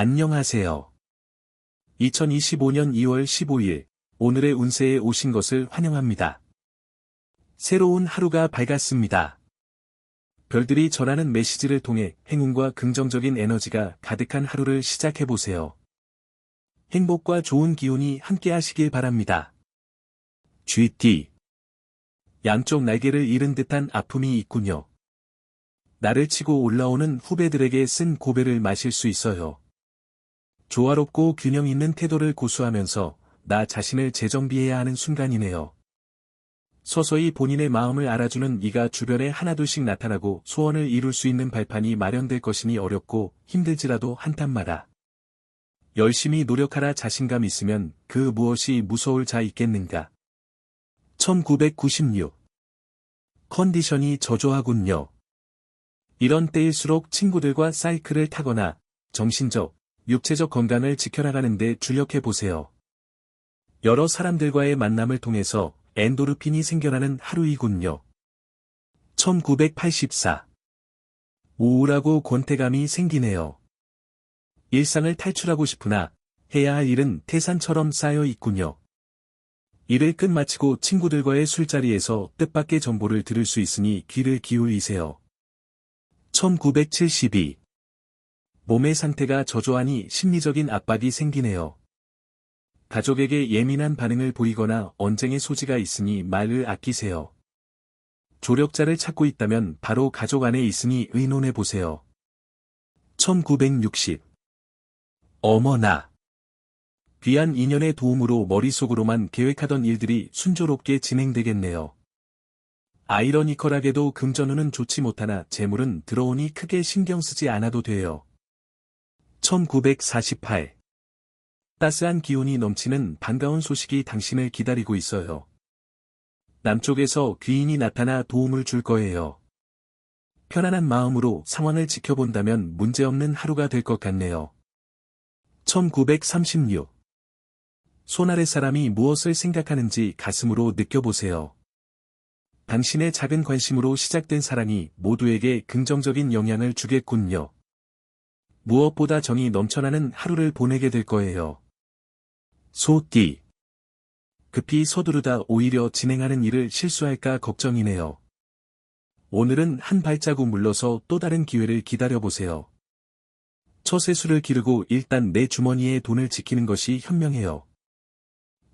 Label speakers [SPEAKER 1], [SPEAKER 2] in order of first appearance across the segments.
[SPEAKER 1] 안녕하세요. 2025년 2월 15일, 오늘의 운세에 오신 것을 환영합니다. 새로운 하루가 밝았습니다. 별들이 전하는 메시지를 통해 행운과 긍정적인 에너지가 가득한 하루를 시작해보세요. 행복과 좋은 기운이 함께 하시길 바랍니다. GT 양쪽 날개를 잃은 듯한 아픔이 있군요. 나를 치고 올라오는 후배들에게 쓴 고배를 마실 수 있어요. 조화롭고 균형 있는 태도를 고수하면서 나 자신을 재정비해야 하는 순간이네요. 서서히 본인의 마음을 알아주는 이가 주변에 하나둘씩 나타나고 소원을 이룰 수 있는 발판이 마련될 것이니 어렵고 힘들지라도 한탄 마라. 열심히 노력하라 자신감 있으면 그 무엇이 무서울 자 있겠는가. 1996 컨디션이 저조하군요. 이런 때일수록 친구들과 사이클을 타거나 정신적, 육체적 건강을 지켜나가는 데 주력해 보세요. 여러 사람들과의 만남을 통해서 엔도르핀이 생겨나는 하루이군요. 1984 우울하고 권태감이 생기네요. 일상을 탈출하고 싶으나 해야 할 일은 태산처럼 쌓여 있군요. 일을 끝마치고 친구들과의 술자리에서 뜻밖의 정보를 들을 수 있으니 귀를 기울이세요. 1972 몸의 상태가 저조하니 심리적인 압박이 생기네요. 가족에게 예민한 반응을 보이거나 언쟁의 소지가 있으니 말을 아끼세요. 조력자를 찾고 있다면 바로 가족 안에 있으니 의논해 보세요. 1960 어머나 귀한 인연의 도움으로 머릿속으로만 계획하던 일들이 순조롭게 진행되겠네요. 아이러니컬하게도 금전운은 좋지 못하나 재물은 들어오니 크게 신경 쓰지 않아도 돼요. 1948 따스한 기운이 넘치는 반가운 소식이 당신을 기다리고 있어요. 남쪽에서 귀인이 나타나 도움을 줄 거예요. 편안한 마음으로 상황을 지켜본다면 문제없는 하루가 될 것 같네요. 1936 손아래 사람이 무엇을 생각하는지 가슴으로 느껴보세요. 당신의 작은 관심으로 시작된 사랑이 모두에게 긍정적인 영향을 주겠군요. 무엇보다 정이 넘쳐나는 하루를 보내게 될 거예요. 소띠. 급히 서두르다 오히려 진행하는 일을 실수할까 걱정이네요. 오늘은 한 발자국 물러서 또 다른 기회를 기다려보세요. 처세수를 기르고 일단 내 주머니에 돈을 지키는 것이 현명해요.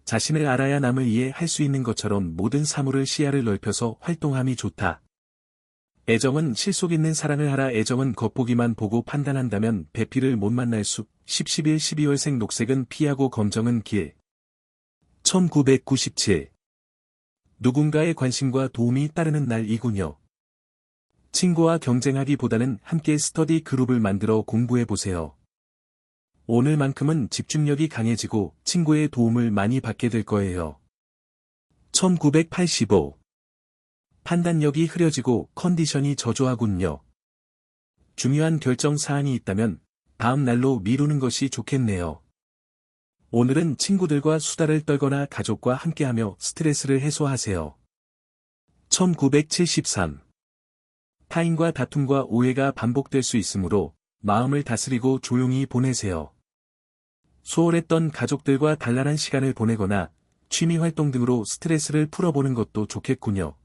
[SPEAKER 1] 자신을 알아야 남을 이해할 수 있는 것처럼 모든 사물을 시야를 넓혀서 활동함이 좋다. 애정은 실속 있는 사랑을 하라 애정은 겉보기만 보고 판단한다면 배필을 못 만날 수 10-11 12월생 녹색은 피하고 검정은 길 1997 누군가의 관심과 도움이 따르는 날이군요. 친구와 경쟁하기보다는 함께 스터디 그룹을 만들어 공부해보세요. 오늘만큼은 집중력이 강해지고 친구의 도움을 많이 받게 될 거예요. 1985 판단력이 흐려지고 컨디션이 저조하군요. 중요한 결정 사안이 있다면 다음 날로 미루는 것이 좋겠네요. 오늘은 친구들과 수다를 떨거나 가족과 함께하며 스트레스를 해소하세요. 1973 타인과 다툼과 오해가 반복될 수 있으므로 마음을 다스리고 조용히 보내세요. 소홀했던 가족들과 단란한 시간을 보내거나 취미 활동 등으로 스트레스를 풀어보는 것도 좋겠군요.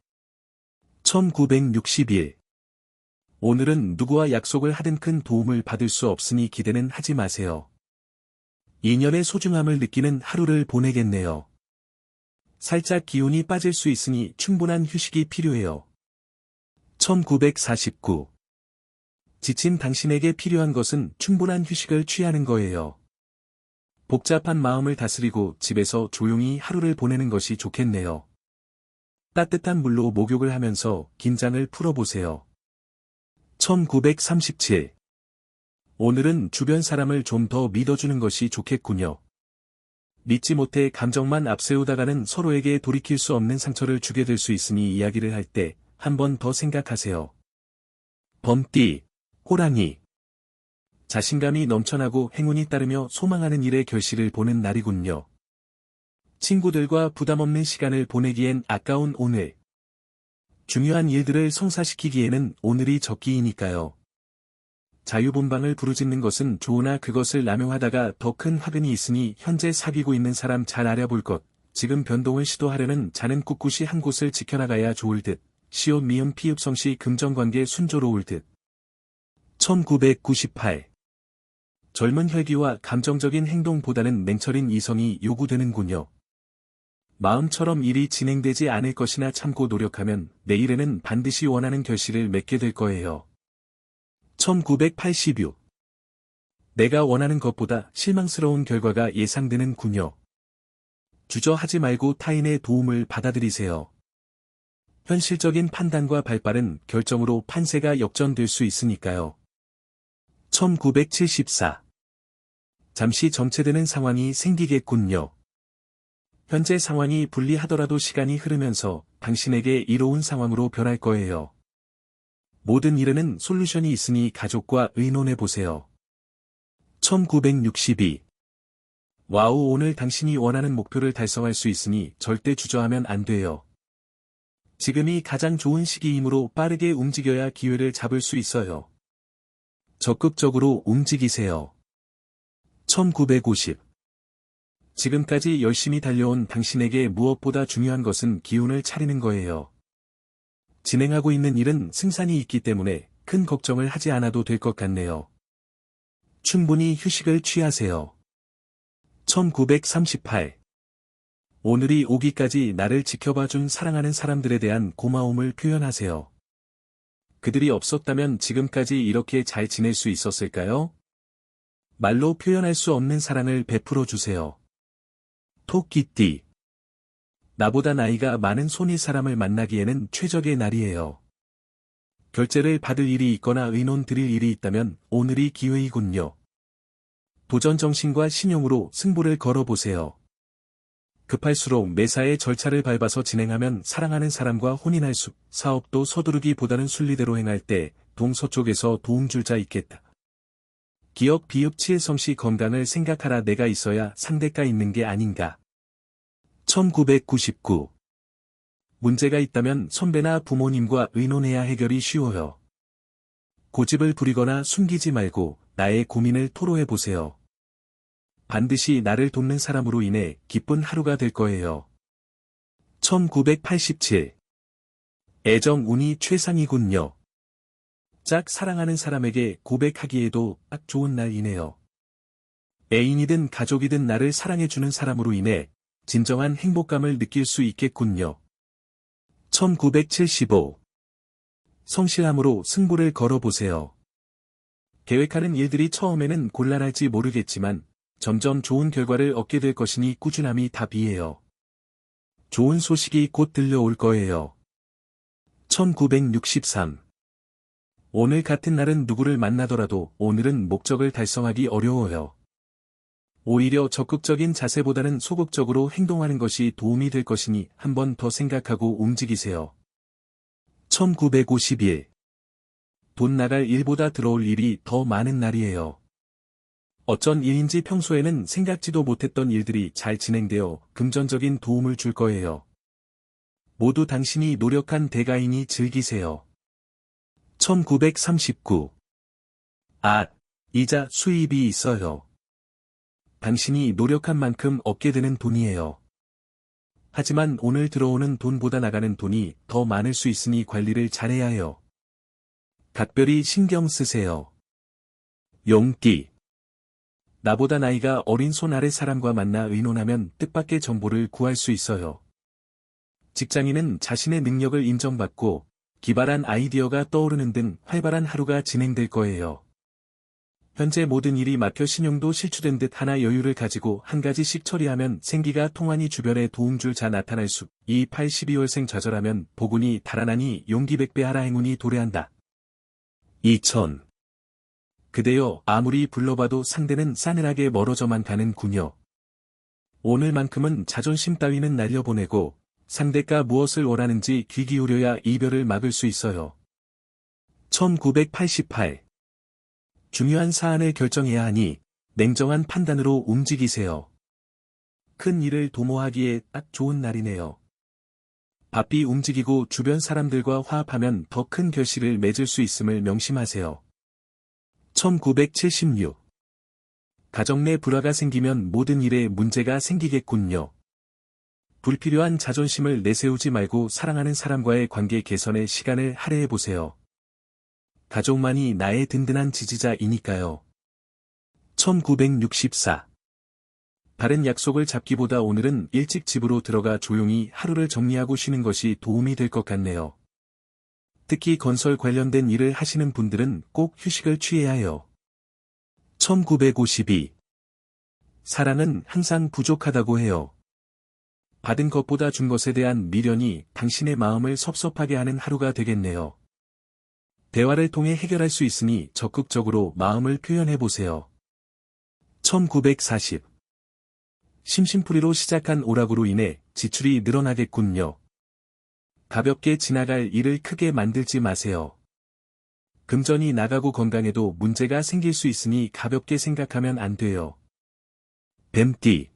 [SPEAKER 1] 1961 오늘은 누구와 약속을 하든 큰 도움을 받을 수 없으니 기대는 하지 마세요. 인연의 소중함을 느끼는 하루를 보내겠네요. 살짝 기운이 빠질 수 있으니 충분한 휴식이 필요해요. 1949 지친 당신에게 필요한 것은 충분한 휴식을 취하는 거예요. 복잡한 마음을 다스리고 집에서 조용히 하루를 보내는 것이 좋겠네요. 따뜻한 물로 목욕을 하면서 긴장을 풀어보세요. 1937 오늘은 주변 사람을 좀 더 믿어주는 것이 좋겠군요. 믿지 못해 감정만 앞세우다가는 서로에게 돌이킬 수 없는 상처를 주게 될 수 있으니 이야기를 할 때 한 번 더 생각하세요. 범띠, 호랑이 자신감이 넘쳐나고 행운이 따르며 소망하는 일의 결실을 보는 날이군요. 친구들과 부담없는 시간을 보내기엔 아까운 오늘. 중요한 일들을 성사시키기에는 오늘이 적기이니까요. 자유분방을 부르짖는 것은 좋으나 그것을 남용하다가 더 큰 화근이 있으니 현재 사귀고 있는 사람 잘 알아볼 것. 지금 변동을 시도하려는 자는 꿋꿋이 한 곳을 지켜나가야 좋을 듯. 시옷 미음 피읍 성시 금전관계 순조로울 듯. 1998 젊은 혈기와 감정적인 행동보다는 냉철인 이성이 요구되는군요. 마음처럼 일이 진행되지 않을 것이나 참고 노력하면 내일에는 반드시 원하는 결실을 맺게 될 거예요. 1986 내가 원하는 것보다 실망스러운 결과가 예상되는군요. 주저하지 말고 타인의 도움을 받아들이세요. 현실적인 판단과 발빠른 결정으로 판세가 역전될 수 있으니까요. 1974 잠시 정체되는 상황이 생기겠군요. 현재 상황이 불리하더라도 시간이 흐르면서 당신에게 이로운 상황으로 변할 거예요. 모든 일에는 솔루션이 있으니 가족과 의논해 보세요. 1962 와우 오늘 당신이 원하는 목표를 달성할 수 있으니 절대 주저하면 안 돼요. 지금이 가장 좋은 시기이므로 빠르게 움직여야 기회를 잡을 수 있어요. 적극적으로 움직이세요. 1950 지금까지 열심히 달려온 당신에게 무엇보다 중요한 것은 기운을 차리는 거예요. 진행하고 있는 일은 승산이 있기 때문에 큰 걱정을 하지 않아도 될 것 같네요. 충분히 휴식을 취하세요. 1938 오늘이 오기까지 나를 지켜봐준 사랑하는 사람들에 대한 고마움을 표현하세요. 그들이 없었다면 지금까지 이렇게 잘 지낼 수 있었을까요? 말로 표현할 수 없는 사랑을 베풀어 주세요. 토끼띠 나보다 나이가 많은 손이 사람을 만나기에는 최적의 날이에요. 결제를 받을 일이 있거나 의논 드릴 일이 있다면 오늘이 기회이군요. 도전 정신과 신용으로 승부를 걸어보세요. 급할수록 매사에 절차를 밟아서 진행하면 사랑하는 사람과 혼인할 수, 사업도 서두르기보다는 순리대로 행할 때 동서쪽에서 도움 줄 자 있겠다. 기억 비읍 치해성시 건강을 생각하라 내가 있어야 상대가 있는 게 아닌가. 1999 문제가 있다면 선배나 부모님과 의논해야 해결이 쉬워요. 고집을 부리거나 숨기지 말고 나의 고민을 토로해 보세요. 반드시 나를 돕는 사람으로 인해 기쁜 하루가 될 거예요. 1987 애정 운이 최상이군요. 짝 사랑하는 사람에게 고백하기에도 딱 좋은 날이네요. 애인이든 가족이든 나를 사랑해주는 사람으로 인해 진정한 행복감을 느낄 수 있겠군요. 1975 성실함으로 승부를 걸어보세요. 계획하는 일들이 처음에는 곤란할지 모르겠지만 점점 좋은 결과를 얻게 될 것이니 꾸준함이 답이에요. 좋은 소식이 곧 들려올 거예요. 1963 오늘 같은 날은 누구를 만나더라도 오늘은 목적을 달성하기 어려워요. 오히려 적극적인 자세보다는 소극적으로 행동하는 것이 도움이 될 것이니 한 번 더 생각하고 움직이세요. 1951. 돈 나갈 일보다 들어올 일이 더 많은 날이에요. 어쩐 일인지 평소에는 생각지도 못했던 일들이 잘 진행되어 금전적인 도움을 줄 거예요. 모두 당신이 노력한 대가이니 즐기세요. 1939. 아, 이자 수입이 있어요. 당신이 노력한 만큼 얻게 되는 돈이에요. 하지만 오늘 들어오는 돈보다 나가는 돈이 더 많을 수 있으니 관리를 잘해야 해요. 각별히 신경 쓰세요. 용띠. 나보다 나이가 어린 손 아래 사람과 만나 의논하면 뜻밖의 정보를 구할 수 있어요. 직장인은 자신의 능력을 인정받고 기발한 아이디어가 떠오르는 등 활발한 하루가 진행될 거예요. 현재 모든 일이 막혀 신용도 실추된 듯 하나 여유를 가지고 한 가지씩 처리하면 생기가 통하니 주변에 도움줄 자 나타날 수. 2 8 12월생 좌절하면 복운이 달아나니 용기 백배하라 행운이 도래한다. 2000 그대여 아무리 불러봐도 상대는 싸늘하게 멀어져만 가는군요. 오늘만큼은 자존심 따위는 날려보내고 상대가 무엇을 원하는지 귀 기울여야 이별을 막을 수 있어요. 1988 중요한 사안을 결정해야 하니 냉정한 판단으로 움직이세요. 큰 일을 도모하기에 딱 좋은 날이네요. 바삐 움직이고 주변 사람들과 화합하면 더 큰 결실을 맺을 수 있음을 명심하세요. 1976. 가정 내 불화가 생기면 모든 일에 문제가 생기겠군요. 불필요한 자존심을 내세우지 말고 사랑하는 사람과의 관계 개선에 시간을 할애해 보세요. 가족만이 나의 든든한 지지자이니까요. 1964. 다른 약속을 잡기보다 오늘은 일찍 집으로 들어가 조용히 하루를 정리하고 쉬는 것이 도움이 될 것 같네요. 특히 건설 관련된 일을 하시는 분들은 꼭 휴식을 취해야 해요. 1952. 사랑은 항상 부족하다고 해요. 받은 것보다 준 것에 대한 미련이 당신의 마음을 섭섭하게 하는 하루가 되겠네요. 대화를 통해 해결할 수 있으니 적극적으로 마음을 표현해 보세요. 1940. 심심풀이로 시작한 오락으로 인해 지출이 늘어나겠군요. 가볍게 지나갈 일을 크게 만들지 마세요. 금전이 나가고 건강에도 문제가 생길 수 있으니 가볍게 생각하면 안 돼요. 뱀띠.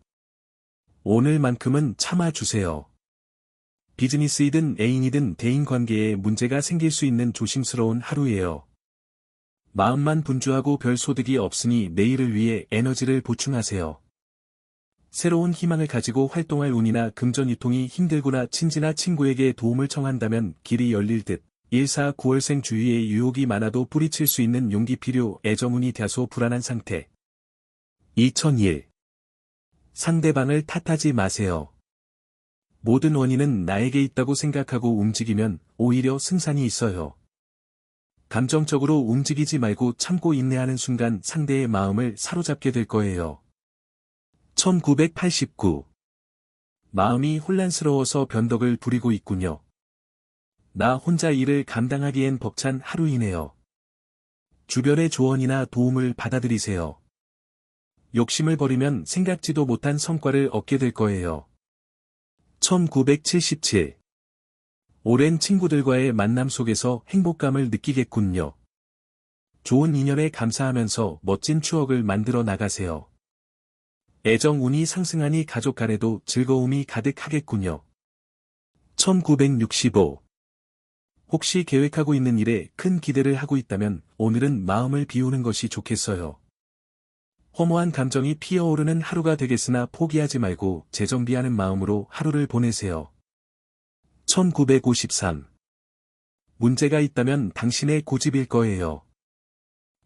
[SPEAKER 1] 오늘만큼은 참아주세요. 비즈니스이든 애인이든 대인관계에 문제가 생길 수 있는 조심스러운 하루예요. 마음만 분주하고 별 소득이 없으니 내일을 위해 에너지를 보충하세요. 새로운 희망을 가지고 활동할 운이나 금전유통이 힘들거나 친지나 친구에게 도움을 청한다면 길이 열릴 듯 1사 9월생 주위에 유혹이 많아도 뿌리칠 수 있는 용기 필요 애정운이 다소 불안한 상태. 2001 상대방을 탓하지 마세요. 모든 원인은 나에게 있다고 생각하고 움직이면 오히려 승산이 있어요. 감정적으로 움직이지 말고 참고 인내하는 순간 상대의 마음을 사로잡게 될 거예요. 1989 마음이 혼란스러워서 변덕을 부리고 있군요. 나 혼자 일을 감당하기엔 벅찬 하루이네요. 주변의 조언이나 도움을 받아들이세요. 욕심을 버리면 생각지도 못한 성과를 얻게 될 거예요. 1977 오랜 친구들과의 만남 속에서 행복감을 느끼겠군요. 좋은 인연에 감사하면서 멋진 추억을 만들어 나가세요. 애정 운이 상승하니 가족 간에도 즐거움이 가득하겠군요. 1965 혹시 계획하고 있는 일에 큰 기대를 하고 있다면 오늘은 마음을 비우는 것이 좋겠어요. 허무한 감정이 피어오르는 하루가 되겠으나 포기하지 말고 재정비하는 마음으로 하루를 보내세요. 1953 문제가 있다면 당신의 고집일 거예요.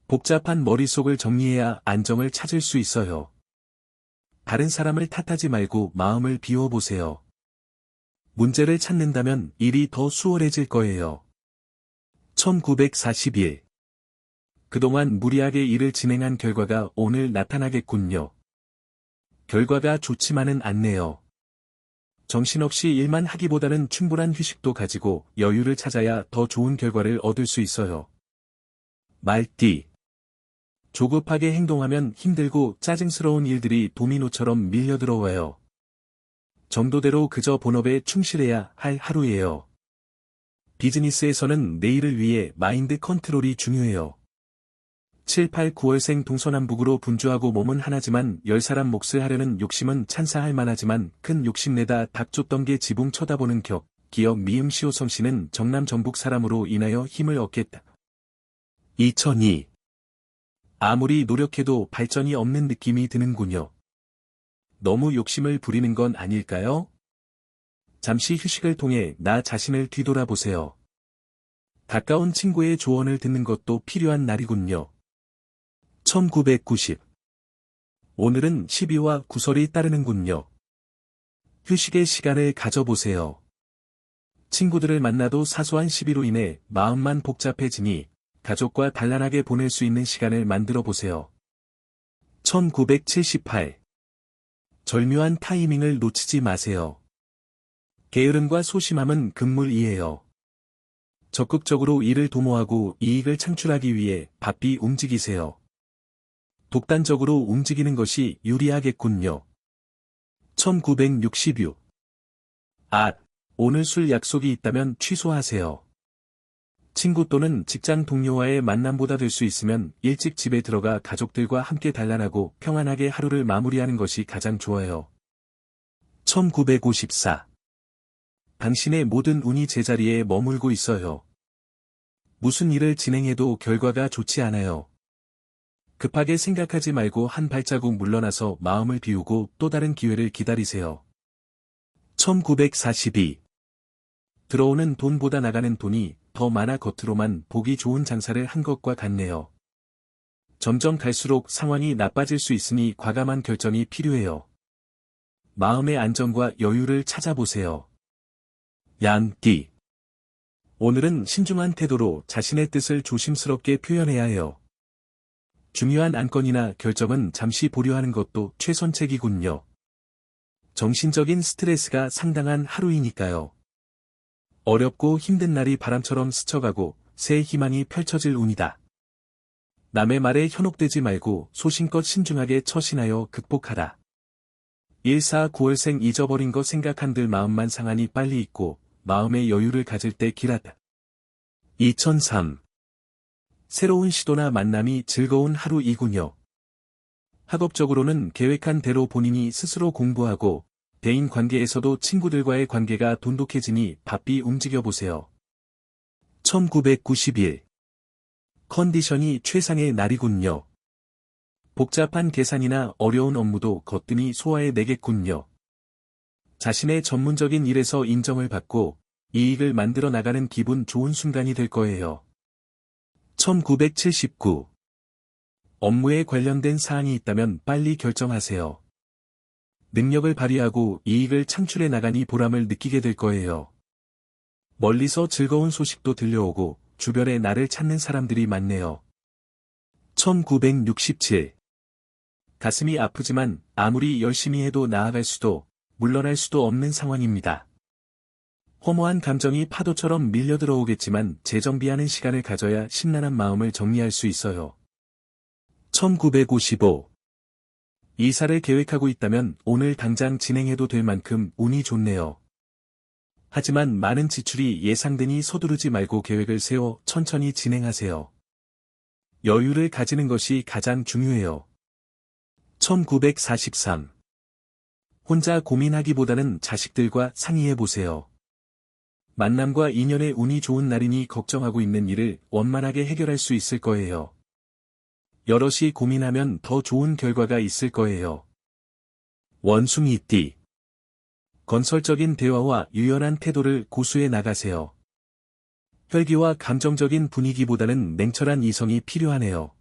[SPEAKER 1] 복잡한 머릿속을 정리해야 안정을 찾을 수 있어요. 다른 사람을 탓하지 말고 마음을 비워보세요. 문제를 찾는다면 일이 더 수월해질 거예요. 1941 그동안 무리하게 일을 진행한 결과가 오늘 나타나겠군요. 결과가 좋지만은 않네요. 정신없이 일만 하기보다는 충분한 휴식도 가지고 여유를 찾아야 더 좋은 결과를 얻을 수 있어요. 말띠. 조급하게 행동하면 힘들고 짜증스러운 일들이 도미노처럼 밀려들어와요. 정도대로 그저 본업에 충실해야 할 하루예요. 비즈니스에서는 내일을 위해 마인드 컨트롤이 중요해요. 7, 8, 9월생 동서남북으로 분주하고 몸은 하나지만 열 사람 몫을 하려는 욕심은 찬사할 만하지만 큰 욕심 내다 닥쳤던 게 지붕 쳐다보는 격, 기억 미음 시오성 씨는 정남 전북 사람으로 인하여 힘을 얻겠다. 2002 아무리 노력해도 발전이 없는 느낌이 드는군요. 너무 욕심을 부리는 건 아닐까요? 잠시 휴식을 통해 나 자신을 뒤돌아보세요. 가까운 친구의 조언을 듣는 것도 필요한 날이군요. 1990 오늘은 12와 구설이 따르는군요. 휴식의 시간을 가져보세요. 친구들을 만나도 사소한 시비로 인해 마음만 복잡해지니 가족과 단란하게 보낼 수 있는 시간을 만들어 보세요. 1978 절묘한 타이밍을 놓치지 마세요. 게으름과 소심함은 금물이에요. 적극적으로 일을 도모하고 이익을 창출하기 위해 바삐 움직이세요. 독단적으로 움직이는 것이 유리하겠군요. 1966 아, 오늘 술 약속이 있다면 취소하세요. 친구 또는 직장 동료와의 만남보다 될 수 있으면 일찍 집에 들어가 가족들과 함께 단란하고 평안하게 하루를 마무리하는 것이 가장 좋아요. 1954 당신의 모든 운이 제자리에 머물고 있어요. 무슨 일을 진행해도 결과가 좋지 않아요. 급하게 생각하지 말고 한 발자국 물러나서 마음을 비우고 또 다른 기회를 기다리세요. 1942 들어오는 돈보다 나가는 돈이 더 많아 겉으로만 보기 좋은 장사를 한 것과 같네요. 점점 갈수록 상황이 나빠질 수 있으니 과감한 결정이 필요해요. 마음의 안정과 여유를 찾아보세요. 양띠 오늘은 신중한 태도로 자신의 뜻을 조심스럽게 표현해야 해요. 중요한 안건이나 결정은 잠시 보류하는 것도 최선책이군요. 정신적인 스트레스가 상당한 하루이니까요. 어렵고 힘든 날이 바람처럼 스쳐가고 새 희망이 펼쳐질 운이다. 남의 말에 현혹되지 말고 소신껏 신중하게 처신하여 극복하라. 1사 9월생 잊어버린 거 생각한들 마음만 상하니 빨리 잊고 마음의 여유를 가질 때 길하다. 2003 새로운 시도나 만남이 즐거운 하루이군요. 학업적으로는 계획한 대로 본인이 스스로 공부하고 대인 관계에서도 친구들과의 관계가 돈독해지니 바삐 움직여보세요. 1991 컨디션이 최상의 날이군요. 복잡한 계산이나 어려운 업무도 거뜬히 소화해내겠군요. 자신의 전문적인 일에서 인정을 받고 이익을 만들어 나가는 기분 좋은 순간이 될 거예요. 1979 업무에 관련된 사항이 있다면 빨리 결정하세요. 능력을 발휘하고 이익을 창출해 나가니 보람을 느끼게 될 거예요. 멀리서 즐거운 소식도 들려오고 주변에 나를 찾는 사람들이 많네요. 1967 가슴이 아프지만 아무리 열심히 해도 나아갈 수도 물러날 수도 없는 상황입니다. 허무한 감정이 파도처럼 밀려 들어오겠지만 재정비하는 시간을 가져야 심란한 마음을 정리할 수 있어요. 1955 이사를 계획하고 있다면 오늘 당장 진행해도 될 만큼 운이 좋네요. 하지만 많은 지출이 예상되니 서두르지 말고 계획을 세워 천천히 진행하세요. 여유를 가지는 것이 가장 중요해요. 1943 혼자 고민하기보다는 자식들과 상의해보세요. 만남과 인연의 운이 좋은 날이니 걱정하고 있는 일을 원만하게 해결할 수 있을 거예요. 여럿이 고민하면 더 좋은 결과가 있을 거예요. 원숭이 띠 건설적인 대화와 유연한 태도를 고수해 나가세요. 혈기와 감정적인 분위기보다는 냉철한 이성이 필요하네요.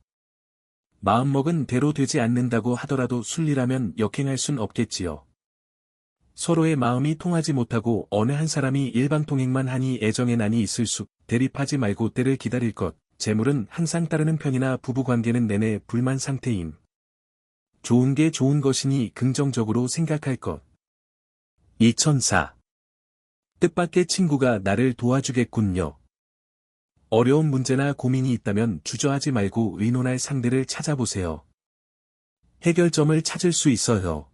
[SPEAKER 1] 마음먹은 대로 되지 않는다고 하더라도 순리라면 역행할 순 없겠지요. 서로의 마음이 통하지 못하고 어느 한 사람이 일방 통행만 하니 애정의 난이 있을 수, 대립하지 말고 때를 기다릴 것, 재물은 항상 따르는 편이나 부부관계는 내내 불만 상태임. 좋은 게 좋은 것이니 긍정적으로 생각할 것. 2004 뜻밖의 친구가 나를 도와주겠군요. 어려운 문제나 고민이 있다면 주저하지 말고 의논할 상대를 찾아보세요. 해결점을 찾을 수 있어요.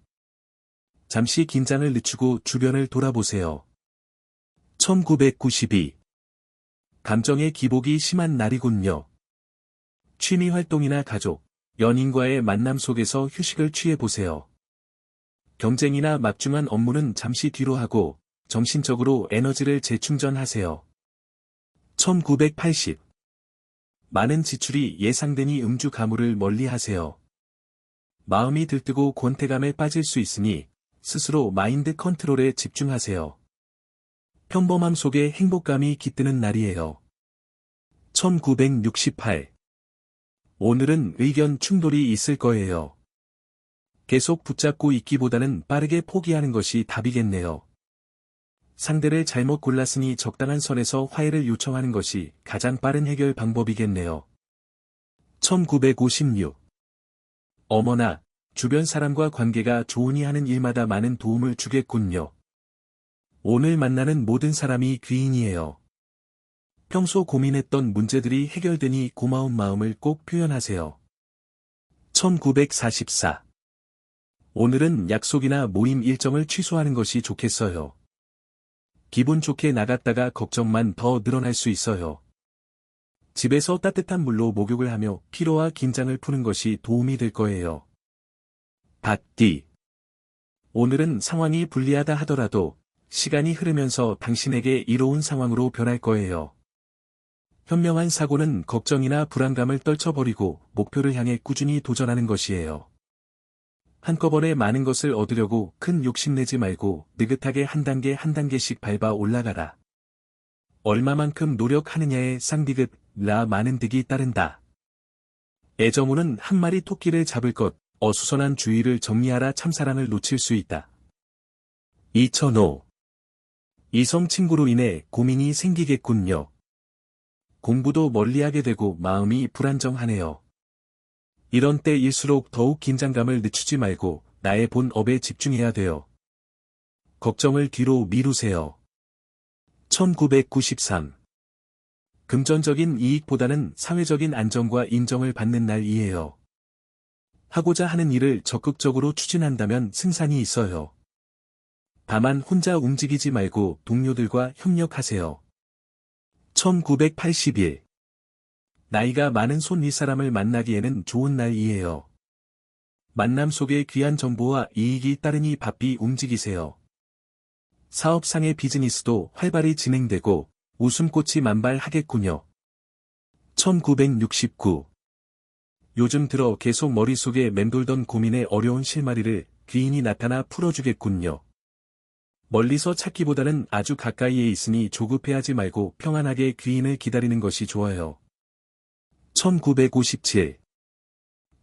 [SPEAKER 1] 잠시 긴장을 늦추고 주변을 돌아보세요. 1992 감정의 기복이 심한 날이군요. 취미 활동이나 가족, 연인과의 만남 속에서 휴식을 취해보세요. 경쟁이나 막중한 업무는 잠시 뒤로 하고 정신적으로 에너지를 재충전하세요. 1980 많은 지출이 예상되니 음주 가물을 멀리 하세요. 마음이 들뜨고 권태감에 빠질 수 있으니 스스로 마인드 컨트롤에 집중하세요. 평범함 속에 행복감이 깃드는 날이에요. 1968 오늘은 의견 충돌이 있을 거예요. 계속 붙잡고 있기보다는 빠르게 포기하는 것이 답이겠네요. 상대를 잘못 골랐으니 적당한 선에서 화해를 요청하는 것이 가장 빠른 해결 방법이겠네요. 1956 어머나, 주변 사람과 관계가 좋으니 하는 일마다 많은 도움을 주겠군요. 오늘 만나는 모든 사람이 귀인이에요. 평소 고민했던 문제들이 해결되니 고마운 마음을 꼭 표현하세요. 1944 오늘은 약속이나 모임 일정을 취소하는 것이 좋겠어요. 기분 좋게 나갔다가 걱정만 더 늘어날 수 있어요. 집에서 따뜻한 물로 목욕을 하며 피로와 긴장을 푸는 것이 도움이 될 거예요. 받디. 오늘은 상황이 불리하다 하더라도 시간이 흐르면서 당신에게 이로운 상황으로 변할 거예요. 현명한 사고는 걱정이나 불안감을 떨쳐버리고 목표를 향해 꾸준히 도전하는 것이에요. 한꺼번에 많은 것을 얻으려고 큰 욕심내지 말고 느긋하게 한 단계 한 단계씩 밟아 올라가라. 얼마만큼 노력하느냐에 쌍디귿, 라 많은 득이 따른다. 애정우는 한 마리 토끼를 잡을 것, 어수선한 주의를 정리하라 참사랑을 놓칠 수 있다. 2005. 이성 친구로 인해 고민이 생기겠군요. 공부도 멀리하게 되고 마음이 불안정하네요. 이런 때일수록 더욱 긴장감을 늦추지 말고 나의 본 업에 집중해야 돼요. 걱정을 뒤로 미루세요. 1993. 금전적인 이익보다는 사회적인 안정과 인정을 받는 날이에요. 하고자 하는 일을 적극적으로 추진한다면 승산이 있어요. 다만 혼자 움직이지 말고 동료들과 협력하세요. 1981. 나이가 많은 손 윗사람을 만나기에는 좋은 날이에요. 만남 속에 귀한 정보와 이익이 따르니 바삐 움직이세요. 사업상의 비즈니스도 활발히 진행되고 웃음꽃이 만발하겠군요. 1969. 요즘 들어 계속 머릿속에 맴돌던 고민의 어려운 실마리를 귀인이 나타나 풀어주겠군요. 멀리서 찾기보다는 아주 가까이에 있으니 조급해하지 말고 평안하게 귀인을 기다리는 것이 좋아요. 1957.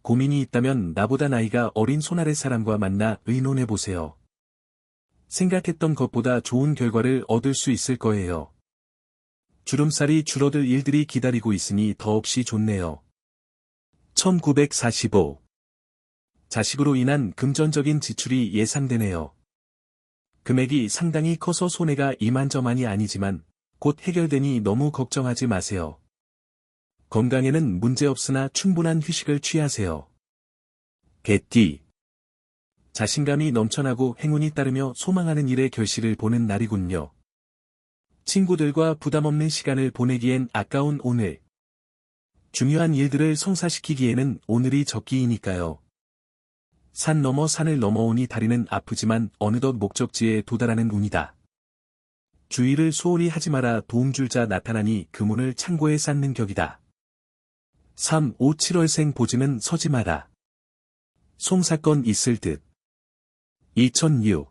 [SPEAKER 1] 고민이 있다면 나보다 나이가 어린 손아래 사람과 만나 의논해보세요. 생각했던 것보다 좋은 결과를 얻을 수 있을 거예요. 주름살이 줄어들 일들이 기다리고 있으니 더없이 좋네요. 1945. 자식으로 인한 금전적인 지출이 예상되네요. 금액이 상당히 커서 손해가 이만저만이 아니지만 곧 해결되니 너무 걱정하지 마세요. 건강에는 문제없으나 충분한 휴식을 취하세요. 개띠. 자신감이 넘쳐나고 행운이 따르며 소망하는 일의 결실을 보는 날이군요. 친구들과 부담없는 시간을 보내기엔 아까운 오늘. 중요한 일들을 성사시키기에는 오늘이 적기이니까요. 산 넘어 산을 넘어오니 다리는 아프지만 어느덧 목적지에 도달하는 운이다. 주의를 소홀히 하지 마라 도움 줄 자 나타나니 그 문을 창고에 쌓는 격이다. 3. 5. 7월생 보지는 서지 마라. 송사건 있을 듯. 2006.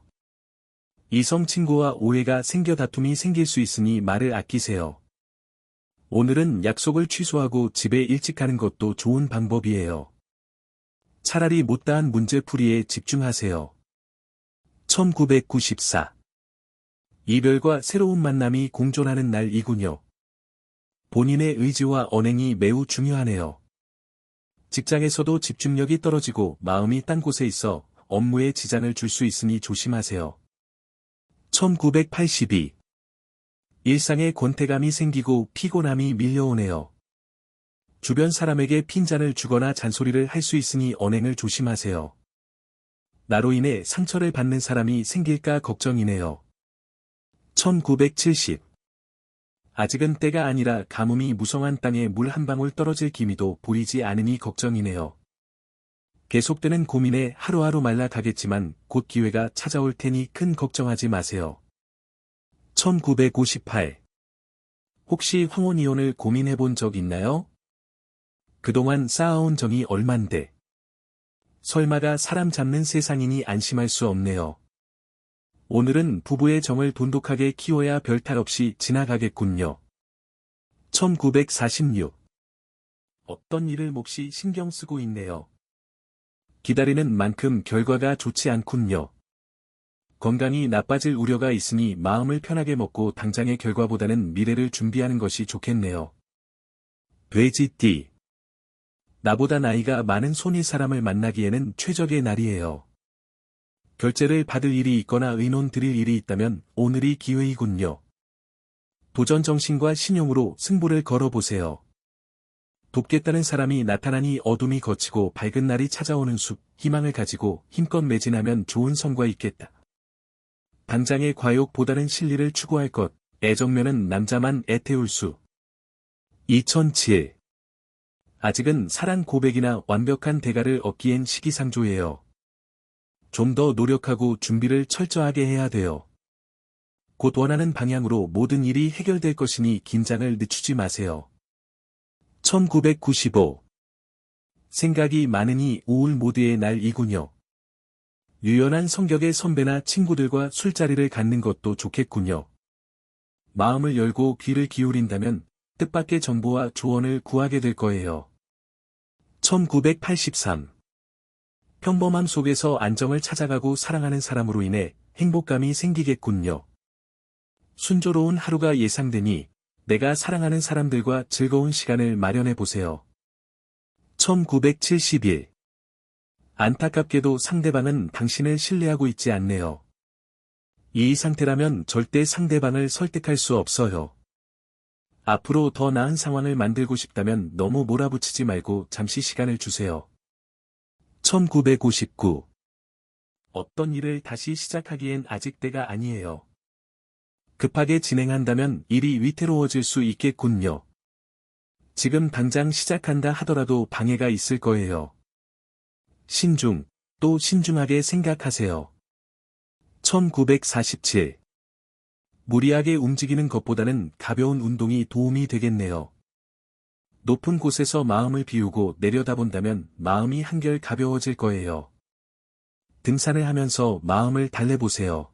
[SPEAKER 1] 이성 친구와 오해가 생겨 다툼이 생길 수 있으니 말을 아끼세요. 오늘은 약속을 취소하고 집에 일찍 가는 것도 좋은 방법이에요. 차라리 못다한 문제풀이에 집중하세요. 1994. 이별과 새로운 만남이 공존하는 날이군요. 본인의 의지와 언행이 매우 중요하네요. 직장에서도 집중력이 떨어지고 마음이 딴 곳에 있어 업무에 지장을 줄 수 있으니 조심하세요. 1982. 일상에 권태감이 생기고 피곤함이 밀려오네요. 주변 사람에게 핀잔을 주거나 잔소리를 할 수 있으니 언행을 조심하세요. 나로 인해 상처를 받는 사람이 생길까 걱정이네요. 1970. 아직은 때가 아니라 가뭄이 무성한 땅에 물 한 방울 떨어질 기미도 보이지 않으니 걱정이네요. 계속되는 고민에 하루하루 말라가겠지만 곧 기회가 찾아올 테니 큰 걱정하지 마세요. 1958. 혹시 황혼 이혼을 고민해 본 적 있나요? 그동안 쌓아온 정이 얼만데. 설마가 사람 잡는 세상이니 안심할 수 없네요. 오늘은 부부의 정을 돈독하게 키워야 별탈 없이 지나가겠군요. 1946. 어떤 일을 몹시 신경 쓰고 있네요. 기다리는 만큼 결과가 좋지 않군요. 건강이 나빠질 우려가 있으니 마음을 편하게 먹고 당장의 결과보다는 미래를 준비하는 것이 좋겠네요. 돼지띠. 나보다 나이가 많은 손이 사람을 만나기에는 최적의 날이에요. 결제를 받을 일이 있거나 의논 드릴 일이 있다면 오늘이 기회이군요. 도전 정신과 신용으로 승부를 걸어보세요. 돕겠다는 사람이 나타나니 어둠이 거치고 밝은 날이 찾아오는 숲, 희망을 가지고 힘껏 매진하면 좋은 성과 있겠다. 당장의 과욕보다는 실리를 추구할 것, 애정면은 남자만 애태울 수. 2007. 아직은 사랑 고백이나 완벽한 대가를 얻기엔 시기상조예요. 좀 더 노력하고 준비를 철저하게 해야 돼요. 곧 원하는 방향으로 모든 일이 해결될 것이니 긴장을 늦추지 마세요. 1995. 생각이 많으니 5월 모두의 날이군요. 유연한 성격의 선배나 친구들과 술자리를 갖는 것도 좋겠군요. 마음을 열고 귀를 기울인다면 뜻밖의 정보와 조언을 구하게 될 거예요. 1983. 평범함 속에서 안정을 찾아가고 사랑하는 사람으로 인해 행복감이 생기겠군요. 순조로운 하루가 예상되니 내가 사랑하는 사람들과 즐거운 시간을 마련해 보세요. 1971. 안타깝게도 상대방은 당신을 신뢰하고 있지 않네요. 이 상태라면 절대 상대방을 설득할 수 없어요. 앞으로 더 나은 상황을 만들고 싶다면 너무 몰아붙이지 말고 잠시 시간을 주세요. 1959. 어떤 일을 다시 시작하기엔 아직 때가 아니에요. 급하게 진행한다면 일이 위태로워질 수 있겠군요. 지금 당장 시작한다 하더라도 방해가 있을 거예요. 신중, 또 신중하게 생각하세요. 1947. 무리하게 움직이는 것보다는 가벼운 운동이 도움이 되겠네요. 높은 곳에서 마음을 비우고 내려다본다면 마음이 한결 가벼워질 거예요. 등산을 하면서 마음을 달래보세요.